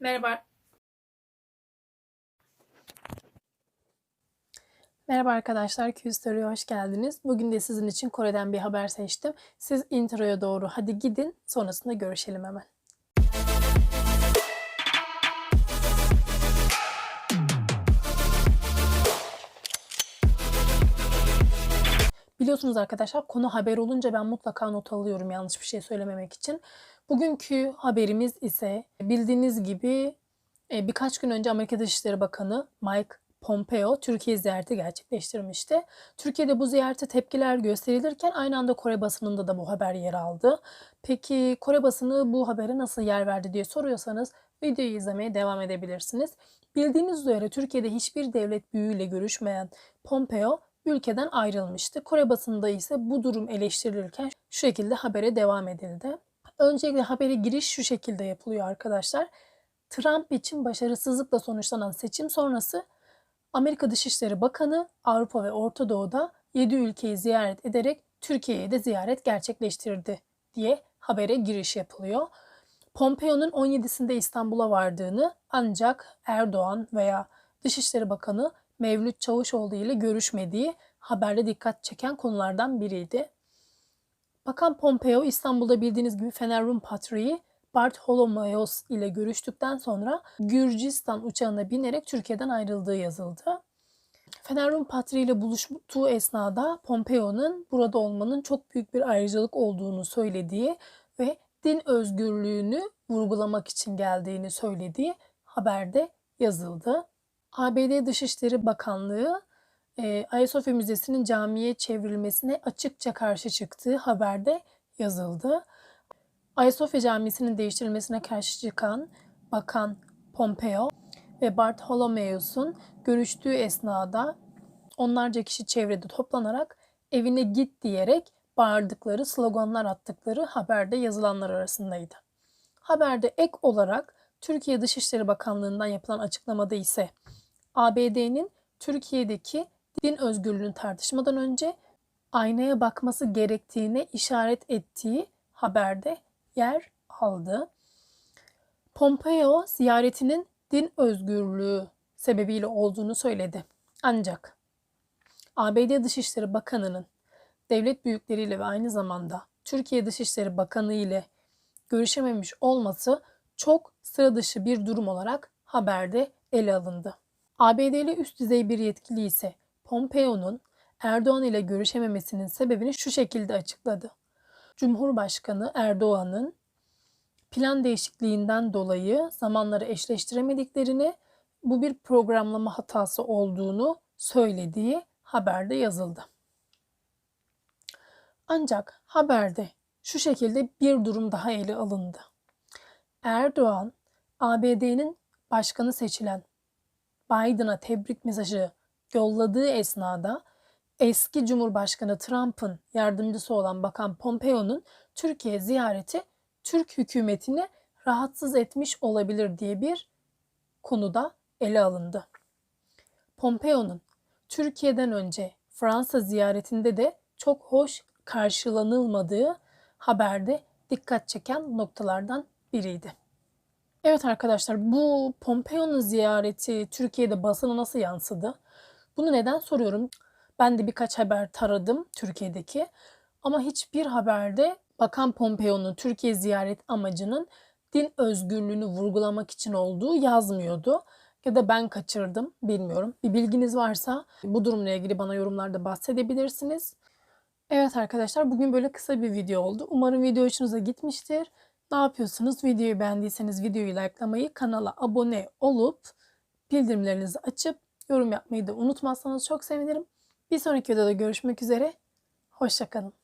Merhaba. Merhaba arkadaşlar, Q-Story'e hoş geldiniz. Bugün de sizin için Kore'den bir haber seçtim. Siz introya doğru hadi gidin, sonrasında görüşelim hemen. Biliyorsunuz arkadaşlar konu haber olunca ben mutlaka not alıyorum yanlış bir şey söylememek için. Bugünkü haberimiz ise bildiğiniz gibi e, birkaç gün önce Amerika Dışişleri Bakanı Mike Pompeo Türkiye ziyareti gerçekleştirmişti. Türkiye'de bu ziyarete tepkiler gösterilirken aynı anda Kore basınında da bu haber yer aldı. Peki Kore basını bu habere nasıl yer verdi diye soruyorsanız videoyu izlemeye devam edebilirsiniz. Bildiğiniz üzere Türkiye'de hiçbir devlet büyüğüyle görüşmeyen Pompeo ülkeden ayrılmıştı. Kore basında ise bu durum eleştirilirken şu şekilde habere devam edildi. Öncelikle habere giriş şu şekilde yapılıyor arkadaşlar. Trump için başarısızlıkla sonuçlanan seçim sonrası Amerika Dışişleri Bakanı Avrupa ve Orta Doğu'da 7 ülkeyi ziyaret ederek Türkiye'ye de ziyaret gerçekleştirdi diye habere giriş yapılıyor. Pompeo'nun 17'sinde İstanbul'a vardığını ancak Erdoğan veya Dışişleri Bakanı Mevlüt Çavuşoğlu ile görüşmediği haberde dikkat çeken konulardan biriydi. Bakan Pompeo İstanbul'da bildiğiniz gibi Fener Rum Patriği Bartholomeos ile görüştükten sonra Gürcistan uçağına binerek Türkiye'den ayrıldığı yazıldı. Fener Rum Patriği ile buluştuğu esnada Pompeo'nun burada olmanın çok büyük bir ayrıcalık olduğunu söylediği ve din özgürlüğünü vurgulamak için geldiğini söylediği haberde yazıldı. ABD Dışişleri Bakanlığı e, Ayasofya Müzesi'nin camiye çevrilmesine açıkça karşı çıktığı haberde yazıldı. Ayasofya Camisi'nin değiştirilmesine karşı çıkan Bakan Pompeo ve Bartholomeos'un görüştüğü esnada onlarca kişi çevrede toplanarak evine git diyerek bağırdıkları, sloganlar attıkları haberde yazılanlar arasındaydı. Haberde ek olarak Türkiye Dışişleri Bakanlığı'ndan yapılan açıklamada ise ABD'nin Türkiye'deki din özgürlüğünü tartışmadan önce aynaya bakması gerektiğine işaret ettiği haberde yer aldı. Pompeo ziyaretinin din özgürlüğü sebebiyle olduğunu söyledi. Ancak ABD Dışişleri Bakanı'nın devlet büyükleriyle ve aynı zamanda Türkiye Dışişleri Bakanı ile görüşememiş olması çok sıra dışı bir durum olarak haberde ele alındı. ABD'li üst düzey bir yetkili ise Pompeo'nun Erdoğan ile görüşememesinin sebebini şu şekilde açıkladı. Cumhurbaşkanı Erdoğan'ın plan değişikliğinden dolayı zamanları eşleştiremediklerini, bu bir programlama hatası olduğunu söylediği haberde yazıldı. Ancak haberde şu şekilde bir durum daha ele alındı. Erdoğan, ABD'nin başkanı seçilen Biden'a tebrik mesajı yolladığı esnada eski Cumhurbaşkanı Trump'ın yardımcısı olan Bakan Pompeo'nun Türkiye ziyareti Türk hükümetini rahatsız etmiş olabilir diye bir konuda ele alındı. Pompeo'nun Türkiye'den önce Fransa ziyaretinde de çok hoş karşılanılmadığı haberde dikkat çeken noktalardan biriydi. Evet arkadaşlar bu Pompeo'nun ziyareti Türkiye'de basına nasıl yansıdı? Bunu neden soruyorum? Ben de birkaç haber taradım Türkiye'deki ama hiçbir haberde Bakan Pompeo'nun Türkiye ziyaret amacının din özgürlüğünü vurgulamak için olduğu yazmıyordu. Ya da ben kaçırdım bilmiyorum. Bir bilginiz varsa bu durumla ilgili bana yorumlarda bahsedebilirsiniz. Evet arkadaşlar bugün böyle kısa bir video oldu. Umarım video hoşunuza gitmiştir. Ne yapıyorsunuz? Videoyu beğendiyseniz videoyu likelamayı, kanala abone olup bildirimlerinizi açıp yorum yapmayı da unutmazsanız çok sevinirim. Bir sonraki videoda görüşmek üzere. Hoşçakalın.